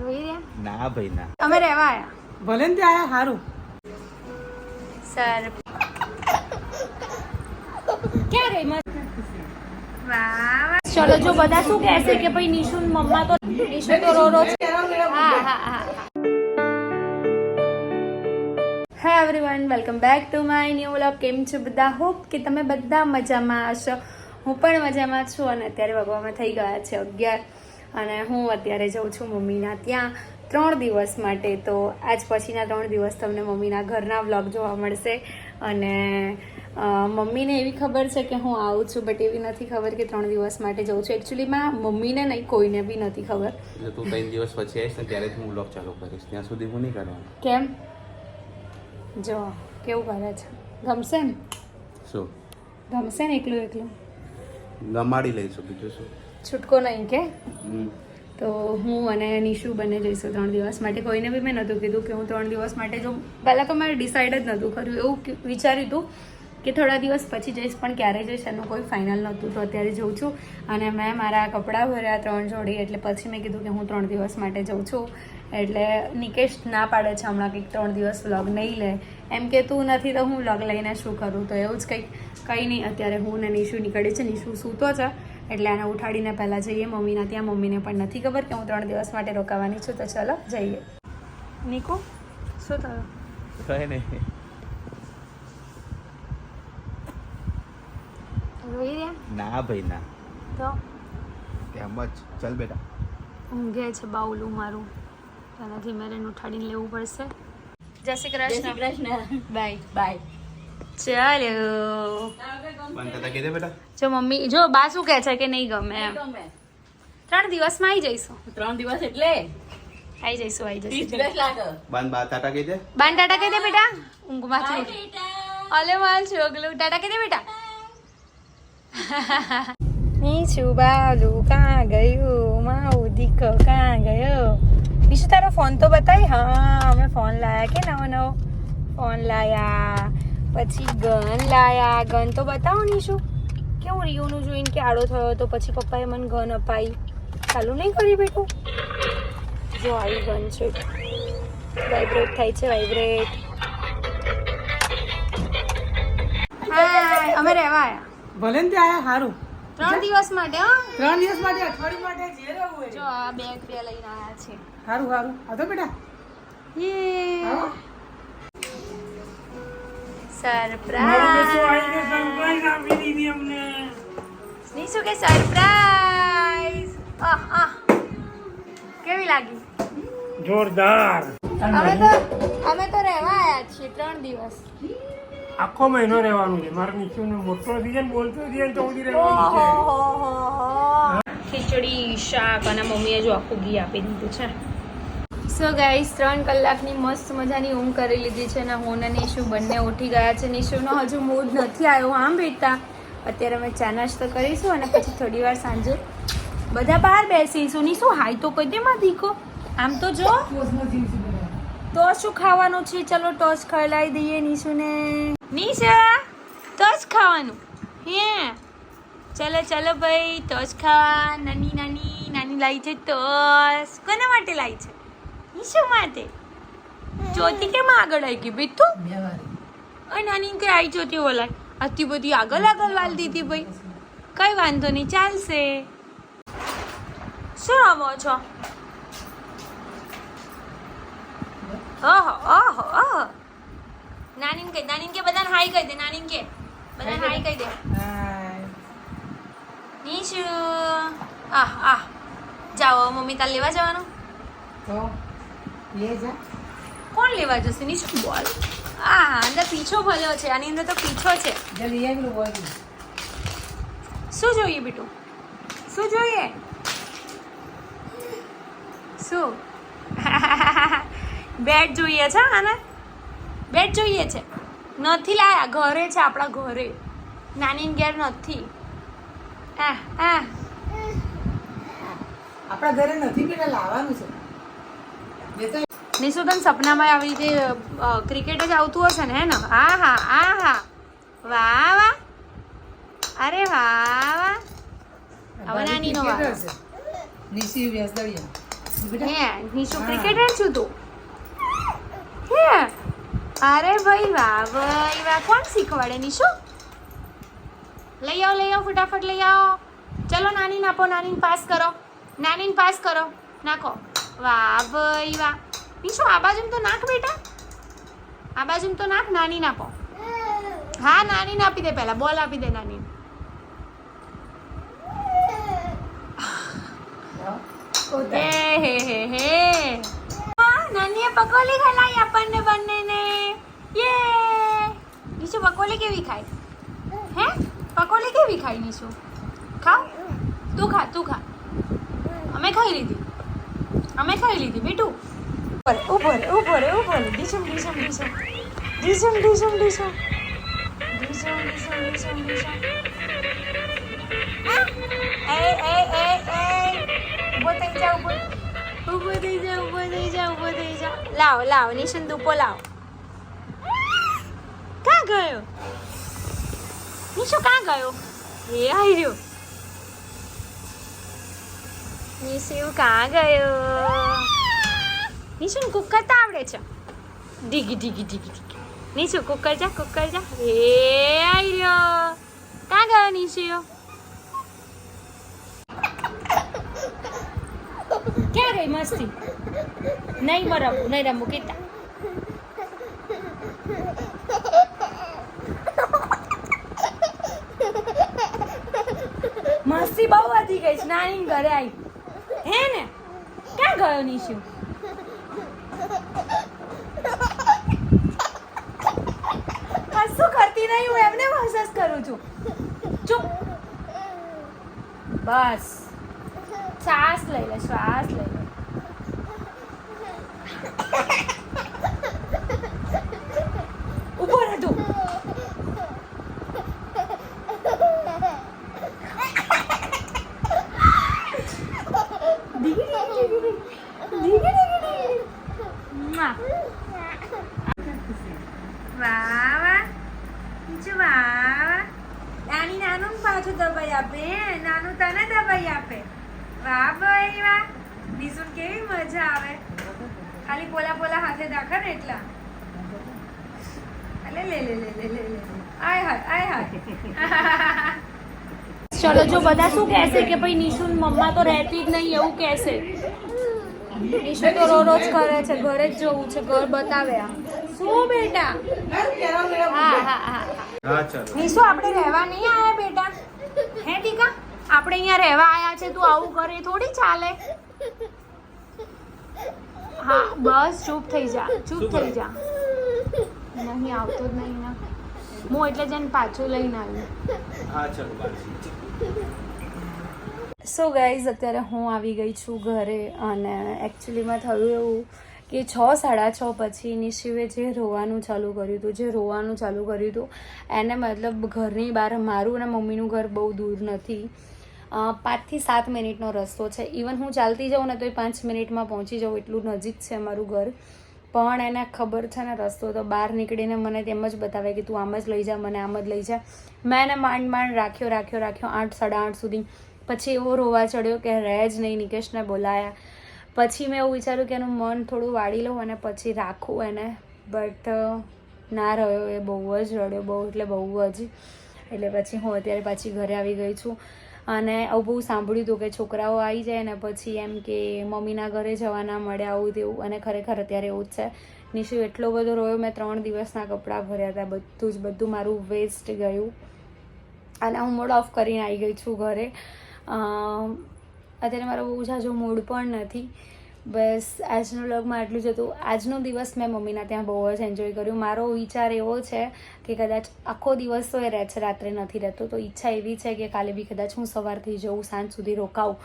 ના ભાઈ ના. અમે રહેવા આવ્યા ભલે ને ત્યાં આવ્યા સારું સર. ક્યાં રહી મસ્ત. ચલો જો બધા શું કહેશે કે ભાઈ નિશુન મમ્મા તો નિશુ તો રો રો છે હા હા હા હા. Everyone welcome back to my new vlog કેમ છો બધા? હોપ કે તમે બધા મજામાં હશો. હું પણ મજામાં છું અને અત્યારે ભગવામાં થઈ ગયા છે અગિયાર. અને હું અત્યારે જાઉં છું મમ્મીના ત્યાં ત્રણ દિવસ માટે. તો આજ પછીના ત્રણ દિવસ તમને મમ્મીના ઘરના વ્લોગ જોવા મળશે. અને મમ્મીને એવી ખબર છે કે હું આવું છું બટ એવી નથી ખબર કે ત્રણ દિવસ માટે જઉં છું. એકચ્યુઅલીમાં મમ્મીને નહીં કોઈને બી નથી ખબર. એટલે તું ત્રણ દિવસ પછી આવીશ ને ત્યારે જ હું બ્લોગ ચાલુ કરીશ. ત્યાં સુધી હું નહીં કરવાનું. કેમ? જો કેવું કરે છે? ગમશે ને? શું? ગમશે ને એકલું એકલું? ગમાડી લઈશું બીજું શું? છૂટકો નહીં કે? તો હું અને નિશુ બંને જઈશું ત્રણ દિવસ માટે. કોઈને બી મેં નહોતું કીધું કે હું ત્રણ દિવસ માટે જો પહેલાં તો મારે ડિસાઇડ જ નહોતું કર્યું. એવું વિચાર્યું હતું કે થોડા દિવસ પછી જઈશ પણ ક્યારે જઈશ એનું કોઈ ફાઇનલ નહોતું. તો અત્યારે જઉં છું. અને મેં મારા કપડાં ભર્યા ત્રણ જોડી એટલે પછી મેં કીધું કે હું ત્રણ દિવસ માટે જઉં છું. એટલે નિકેશ ના પાડે છે હમણાં કંઈક ત્રણ દિવસ વ્લોગ નહીં લે. એમ કે તું નથી તો હું વ્લોગ લઈને શું કરું? તો એવું જ કંઈક કંઈ નહીં. અત્યારે હું ને નિશુ નીકળી છે નિશુ સૂતો છે. એટલે આને ઉઠાડીને પહેલાં જઈએ. મમ્મીના ત્યાં મમ્મીને પણ નથી ખબર કે હું ત્રણ દિવસ માટે રોકાવાની છું. તો ચલો જઈએ. નીકુ શું થયું? કઈ નહીં રોઈ રહ્યા? ના ભાઈ ના. તો? એમ જ ચાલ બેટા. ઊંઘે છે બાઉલું મારું તેનાથી મેરેન ઉઠાડીને લેવું પડશે. જય શ્રી કૃષ્ણ. કૃષ્ણ. બાય. બાય. ચાલો. જો મમ્મી જો બા શું કહે છે કે નહીં ગમે એમ. ત્રણ દિવસમાં આવી જઈશું. ત્રણ દિવસ એટલે? આવી જઈશું આવી જઈશું. લાગે. બંધ બા તાટા કીધે? બાન ટાટા કહી દે બેટા? ઊંઘમાંથી. અલે માલ છોગલું ટાટા કહી દે બેટા નીચું બાવલું કાં ગયું? માઉ દીકો કાં ગયો? બીજું તારો ફોન તો બતાવી હા અમે ફોન લાયા કે નવો નવો ફોન લાયા. પછી ગન લાયા. ગન તો બતાવો નીશું કેવું રિયોનું જોઈને કે આડો થયો તો પછી પપ્પાએ મને ગન અપાઈ? ચાલુ નહીં કરી બેટું? જો આવી ગન છે. વાઇબ્રેટ થાય છે વાઇબ્રેટ હાય અમે રહેવા આવ્યા ભલે ને ત્યાં આયા સારું ત્રણ દિવસ માટે હા. ત્રણ દિવસ માટે અઠવાડિયું માટે જે રહેવું હોય. જો આ બેગ બે લઈને આવ્યા છે. સારું સારું આવતો બેટા. યે. સરપ્રાઈઝ નીસુ કે સરપ્રાઈઝ? કેવી લાગી? જોરદાર. અમે તો અમે તો રહેવા આવ્યા છીએ ત્રણ દિવસ. આખો મહિનો રહેવાનું છે. મારા નીચું મોટો થઈ જાય ને બોલતો થઈ જાય તો સુધી રહેવાનું છે. ખીચડી શાક અને મમ્મીએ જો આખું ઘી આપી દીધું છે. સો ગાઈસ ત્રણ કલાકની મસ્ત મજાની ઊંઘ કરી લીધી છે અને હું અને નિશુ બંને ઉઠી ગયા છે. નિશુનો હજુ મૂડ નથી આવ્યો, આમ બેટા. અત્યારે અમે ચા નાસ્તો કરીશું અને પછી થોડી વાર સાંજે બધા બહાર બેસીશું. નિશુ, હાય તો કહી દે માં દીકો. આમ તો જો. તો શું ખાવાનું છે? ચલો ટોસ ખવડાવી દઈએ નિશુને. નિશા ટોસ ખાવાનું. હે. ચલો ચલો ભાઈ ટોસ ખાવા. નાની નાની નાની લાવી છે ટોસ કોના માટે લાવી છે? નિશુ માટે? જ્યોતિ કેમ આગળ આવી ગઈ ભાઈ તું અરે નાની કે આવી જ્યોતિ ઓલાય. આટલી બધી આગળ આગળ વાલ દીધી ભાઈ. કઈ વાંધો નહીં ચાલશે. શું રમો છો? ઓહો ઓહો ઓહો. નાનીને કહી નાનીને કે બધાને હાઈ કહી દે નાની કે બધાને હાઈ કહી દે. નીશુ. આહ આહ. જાઓ મમ્મી તાર લેવા જવાનું? તો? લે જા. કોણ લેવા જશે? નીચે બોલ. આ અંદર પીછો ભલ્યો છે. આની અંદર તો પીછો છે. જલ્દી એક બોલ. શું જોઈએ બેટું? શું જોઈએ? શું? બેટ જોઈએ છે આને? બેટ જોઈએ છે? નથી લાયા ઘરે છે આપણા ઘરે. નાની ઘેર નથી. આપણા ઘરે નથી પેલા લાવવાનું છે. નિશુ તને સપનામાં આવી રીતે ક્રિકેટ જ આવતું હશે ને હે ને? આ હા આ હા. વાહ વાહ. અરે વાહ વાહ. હવે નાની નો. નિશી હે નિશુ ક્રિકેટર છું તું. હે. અરે ભાઈ વાહ ભાઈ વાહ. કોણ શીખવાડે નિશુ? લઈ આવો લઈ આવો ફટાફટ લઈ આવો. ચલો નાની નાપો નાની પાસ કરો. નાનીને પાસ કરો. નાખો. વાહ ભાઈ વાહ. નિશુ આ બાજુ તો નાખ બેટા. આ બાજુ તો નાખ નાની નાખો. હા નાનીને આપી દે પહેલા બોલ આપી દે નાની. હે હે હે. હે નાનીએ પકોલી ખલાઈ આપણને બંનેને. યે. નીશુ પકોલી કેવી ખાય? હે? પકોલી કેવી ખાય નીશુ ખાવ. તું ખા તું ખા. અમે ખાઈ લીધી. અમે ખાઈ લીધી, બેટું. ઉપર ઉપર ઉપર ઊભો ડીસમ ડીસમ ડીસમ. ડીસમ ડીસમ ડીસમ. ડીસમ ડીસમ ડીસમ ડીસમ. એ એ એ એ. ઊભો થઈ જા થઈ જા ઊભો થઈ જા જા. લાવ લાવ, નિશન દુપો લાવ. ક્યાં ગયો? નિશુ ક્યાં ગયો? એ આવી રહ્યો. નિશુ ક્યાં ગયો નિશુ કુકર તો આવડે છે ડીગી ડીગી ડીગી ડીગી નિશુ કુકર જા કુકર જા એ આવી રહ્યો ક્યાં ગયો નિશુ ક્યાં ગઈ મસ્તી નહીં મરમ નહીં રમવું કીતા મસ્તી બહુ વધી ગઈ છે નાની ઘરે આવી હે ને? ક્યાં ગયો નિશુ? કશું કરતી નહીં, હું એમને હસસ કરું છું. ચૂપ. બસ. શ્વાસ લઈ લે, શ્વાસ લઈ લે. વાહ વાહ આપે આપે. વાહ ભાઈ, વાહ. નિશુન લે લે લે લે લે આય હાય આય હાય. ચલો, જો બધા શું કહેશે કે ભાઈ નિશુન મમ્મા તો રહેતી જ નહીં, એવું કહેશે. નિશુ તો રોજ કરે છે, ઘરે જ જવું છે, ઘર બતાવે આ. શું બેટા? હા હા હા હા. હા ચાલો. નિશુ આપણે રહેવા નહીં આયા બેટા? હે આપણે અહીંયા રહેવા આયા છે તું આવું કરે થોડી ચાલે. હા બસ ચૂપ થઈ જા ચૂપ થઈ જા. નહીં આવતો જ નહીં ના. હું એટલે જઈને પાછું લઈને આવ્યું સો ગાઈઝ અત્યારે હું આવી ગઈ છું ઘરે અને એકચ્યુઅલીમાં થયું એવું કે છ, સાડા છ પછી નિશિવે જે રોવાનું ચાલુ કર્યું હતું, જે રોવાનું ચાલુ કર્યું હતું, એને મતલબ ઘરની બહાર મારું અને મમ્મીનું ઘર બહુ દૂર નથી. પાંચથી સાત મિનિટનો રસ્તો છે. ઇવન હું ચાલતી જાઉં ને તો એ પાંચ મિનિટમાં પહોંચી જાઉં, એટલું નજીક છે મારું ઘર. પણ એને ખબર છે ને રસ્તો તો બહાર નીકળીને મને તેમ જ બતાવે કે તું આમ જ લઈ જા, મને આમ જ લઈ જા. મેં એને માંડ માંડ રાખ્યો રાખ્યો રાખ્યો આઠ, સાડા આઠ સુધી. પછી એવો રોવા ચડ્યો કે રહે જ નહીં નિકેશને બોલાયા. પછી મેં એવું વિચાર્યું કે એનું મન થોડું વાળી લઉં અને પછી રાખું એને. બટ ના રહ્યો એ બહુ જ રડ્યો, બહુ એટલે બહુ જ. એટલે પછી હું અત્યારે પાછી ઘરે આવી ગઈ છું. અને આવું બહુ સાંભળ્યું હતું કે છોકરાઓ આવી જાય ને પછી એમ કે મમ્મીના ઘરે જવાના મળે આવું તેવું. અને ખરેખર અત્યારે એવું જ છે. નિશુ એટલો બધો રોયો, મેં ત્રણ દિવસના કપડાં ભર્યા હતા બધું જ, બધું મારું વેસ્ટ ગયું. અને હું મોડ ઓફ કરીને આવી ગઈ છું ઘરે. અત્યારે મારો બહુ ઝાઝો મૂડ પણ નથી. બસ આજનો વ્લોગમાં આટલું જ હતું. આજનો દિવસ મેં મમ્મીના ત્યાં બહુ જ એન્જોય કર્યું. મારો વિચાર એવો છે કે કદાચ આખો દિવસ તો એ રહે છે, રાત્રે નથી રહેતો. તો ઈચ્છા એવી છે કે કાલે બી કદાચ હું સવારથી જઉં, સાંજ સુધી રોકાઉં.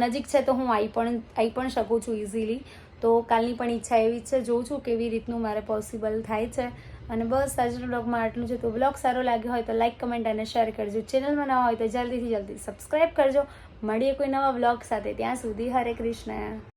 નજીક છે તો હું આવી પણ આવી પણ શકું છું ઇઝીલી તો કાલની પણ ઈચ્છા એવી છે. જોઉં છું કેવી રીતનું મારે પોસિબલ થાય છે. અને બસ આજનો બ્લોગમાં આટલું છે તો બ્લોગ સારો લાગ્યો હોય તો લાઇક કમેન્ટ અને શેર કરજો. ચેનલમાં નવા હોય તો જલ્દીથી જલ્દી સબસ્ક્રાઈબ કરજો. મળીએ કોઈ નવા બ્લોગ સાથે. ત્યાં સુધી હરે કૃષ્ણ.